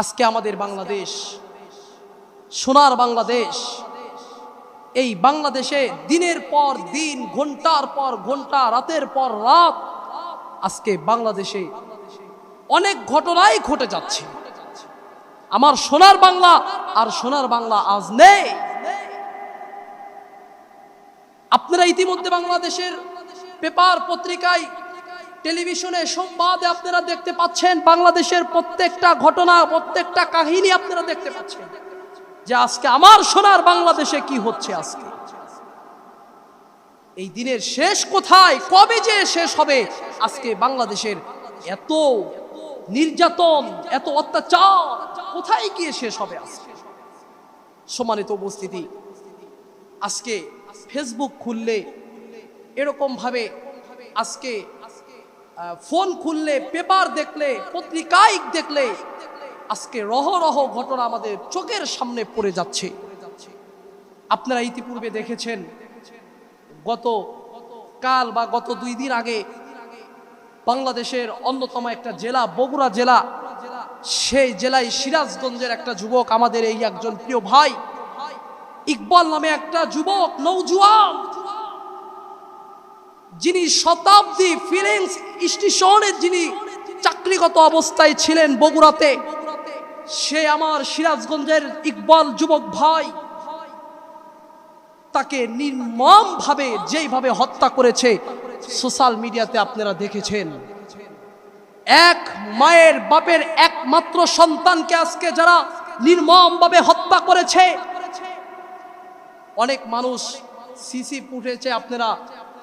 আজকে আমাদের বাংলাদেশ, সোনার বাংলাদেশ, এই বাংলাদেশে দিনের পর দিন, ঘণ্টার পর ঘণ্টা, রাতের পর রাত আজকে বাংলাদেশে অনেক ঘটনাই ঘটে যাচ্ছে। আমার সোনার বাংলা আর সোনার বাংলা আজ নেই। আপনারা ইতিমধ্যে বাংলাদেশের পেপার পত্রিকায় টেলিভিশনে সংবাদে আপনারা দেখতে পাচ্ছেন, বাংলাদেশের প্রত্যেকটা ঘটনা, প্রত্যেকটা কাহিনী আপনারা দেখতে পাচ্ছেন যে আজকে আমার সোনার বাংলাদেশে কি হচ্ছে আজকে। এই দিনের শেষ কোথায়, কবে যে শেষ হবে, আজকে বাংলাদেশের এত নির্যাতন, এত অত্যাচার, কোথায় গিয়ে শেষ হবে আজকে? সমানিত উপস্থিতি, আজকে ফেসবুক খুললে এরকম ভাবে আজকে ফোন খুললে, পেপার দেখলে পত্রিকায় দেখলে, আজকে রহ রহ ঘটনা আমাদের চোখের সামনে পড়ে যাচ্ছে। আপনারা ইতিপূর্বে দেখেছেন, গত কাল বা গত দুই দিন আগে বাংলাদেশের অন্যতম একটা জেলা, বগুড়া জেলা, সেই জেলায় সিরাজগঞ্জের একটা যুবক, আমাদের এই একজন প্রিয় ভাই, ইকবাল নামে একটা যুবক নৌজুয়ান যিনি শতাব্দী ফিলিংস স্টেশনের যিনি চাকরিগত অবস্থায় ছিলেন বগুড়াতে, সে আমার সিরাজগঞ্জের ইকবাল যুবক ভাই। তাকে নির্মম ভাবে যেইভাবে হত্যা করেছে, সোশ্যাল মিডিয়াতে আপনারা দেখেছেন। এক মায়ের বাপের একমাত্র সন্তানকে আজকে যারা নির্মম ভাবে হত্যা করেছে, অনেক মানুষ সিসি ফুটেছে আপনারা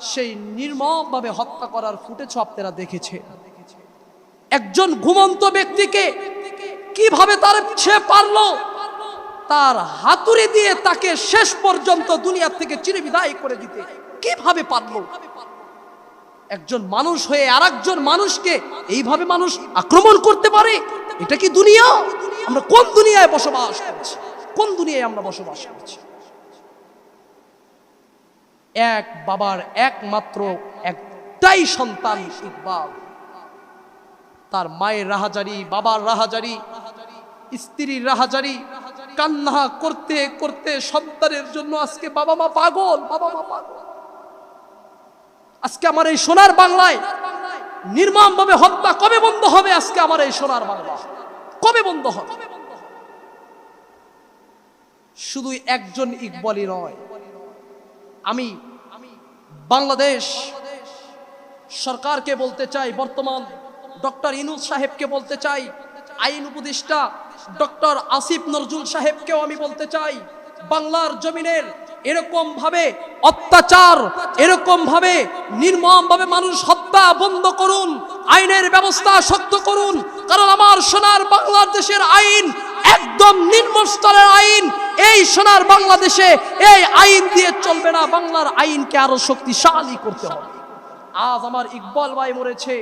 সেই নির্মমভাবে হত্যা করার ফুটেছ আপনারা দেখেছে। একজন ঘুমন্ত ব্যক্তিকে কীভাবে তার সে পারল, তার হাতুড়ি দিয়ে তাকে শেষ পর্যন্ত দুনিয়া থেকে চিরে বিদায় করে দিতে কীভাবে পারল? একজন মানুষ হয়ে আর একজন মানুষকে এইভাবে মানুষ আক্রমণ করতে পারে? এটা কি দুনিয়া? আমরা কোন দুনিয়ায় বসবাস করছি? কোন দুনিয়ায় আমরা বসবাস করছি? এক বাবার একমাত্র একটাই সন্তান ইকবাল। তার মায়ের রাহাজারি, বাবার রাহাজারি, স্ত্রীর রাহাজারি, কান্না করতে করতে সন্তানের জন্য আজকে বাবা মা পাগল, বাবা মা পাগল। আজকে আমার এই সোনার বাংলায় নির্মম ভাবে হত্যা কবে বন্ধ হবে? আজকে আমার এই সোনার বাংলা কবে বন্ধ হবে? শুধু একজন ইকবলই নয় আমি বাংলাদেশ সরকারকে বলতে চাই, বর্তমান ডক্টর ইনুস সাহেবকে বলতে চাই, আইন উপদেষ্টা ডক্টর আসিফ নজরুল সাহেবকেও আমি বলতে চাই, বাংলার জমিনের এরকম ভাবে অত্যাচার এরকম ভাবে নির্মম ভাবে মানুষ হত্যা বন্ধ করুন, আইনের ব্যবস্থা শক্ত করুন, কারণ আমার সোনার বাংলাদেশের আইন একদম নিম্ন স্তরের আইন এই সোনার বাংলাদেশে এই আইন দিয়ে চলবে না, বাংলার আইনকে আরও শক্তিশালী করতে হবে। আজ আমার ইকবাল ভাই মরেছে,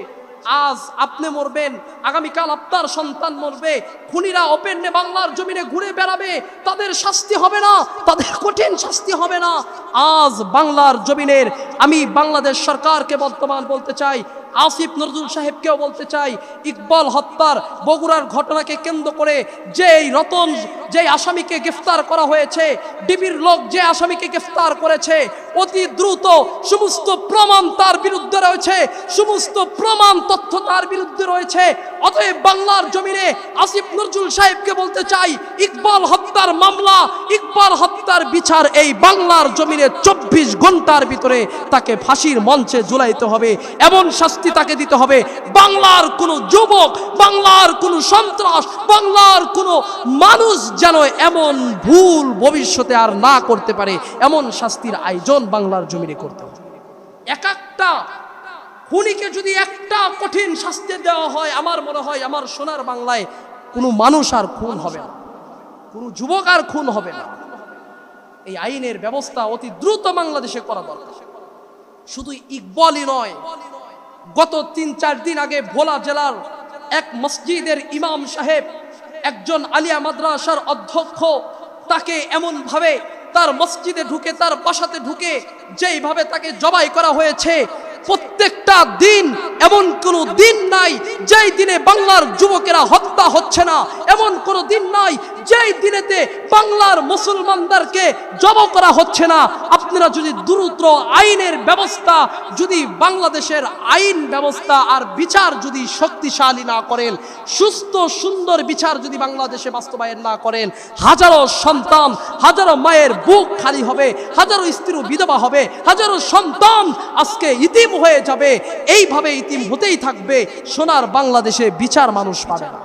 আজ আপনি মরবেন, আগামীকাল আপনার সন্তান মরবে, খুনিরা ওপেনে বাংলার জমিনে ঘুরে বেড়াবে, তাদের শাস্তি হবে না, তাদের কঠিন শাস্তি হবে না। আজ বাংলার জমিনের, আমি বাংলাদেশ সরকারকে বর্তমান বলতে চাই আসিফ নজরুল সাহেবকেও বলতে চাই, ইকবাল হত্যার বগুড়ার ঘটনাকে কেন্দ্র করে যেই রতন, যেই আসামিকে গ্রেফতার করা হয়েছে, ডিবির লোক যে আসামিকে গ্রেফতার করেছে, অতি দ্রুত সমস্ত প্রমাণ তার বিরুদ্ধে রয়েছে, সমস্ত প্রমাণ তথ্য তার বিরুদ্ধে রয়েছে। অতএব বাংলার জমিনে আসিফ নজরুল সাহেবকে বলতে চাই, ইকবাল হত্যার মামলা, ইকবাল হত্যার বিচার এই বাংলার জমিনে চব্বিশ ঘণ্টার ভিতরে তাকে ফাঁসির মঞ্চে ঝুলাইতে হবে। এমন শাস্তি তাকে দিতে হবে। বাংলার কোনো যুবক, বাংলার কোনো সন্ত্রাস, বাংলার কোনো মানুষ যেন এমন ভুল ভবিষ্যতে আর না করতে পারে, এমন শাস্তির আয়োজন বাংলার জমিনে করতে হবে। এক একটা খুনিকে যদি একটা কঠিন শাস্তি দেওয়া হয়, আমার মনে হয় আমার সোনার বাংলায় কোনো মানুষ আর খুন হবে না। কোনো যুবক আর খুন হবে না। এই আইনের ব্যবস্থা অতি দ্রুত বাংলাদেশে করা দরকার। শুধু ইকবলই নয় গত তিন, চার দিন আগে ভোলা জেলার এক মসজিদের ইমাম সাহেব, একজন আলিয়া মাদ্রাসার অধ্যক্ষ, তাকে এমন ভাবে তার মসজিদে ঢুকে, তার বাসাতে ঢুকে যেইভাবে তাকে জবাই করা হয়েছে প্রত্যেকটা দিন এমন কোনো দিন নাই যেই দিনে বাংলার যুবকেরা হত্যা হচ্ছে না। এমন কোনো দিন নাই যেই দিনেতে বাংলার মুসলমানদেরকে জব করা হচ্ছে না। আপনারা যদি দ্রুত আইনের ব্যবস্থা, যদি বাংলাদেশের আইন ব্যবস্থা আর বিচার যদি শক্তিশালী না করেন, সুস্থ, সুন্দর বিচার যদি বাংলাদেশে বাস্তবায়ন না করেন, হাজারো সন্তান, হাজারো মায়ের বুক খালি হবে, হাজারো স্ত্রী বিধবা হবে, হাজারো সন্তান আজকে ইতিম হয়ে যাবে। এইভাবে ইতিম হতেই থাকবে। সোনার বাংলাদেশে বিচার মানুষ পাবে না।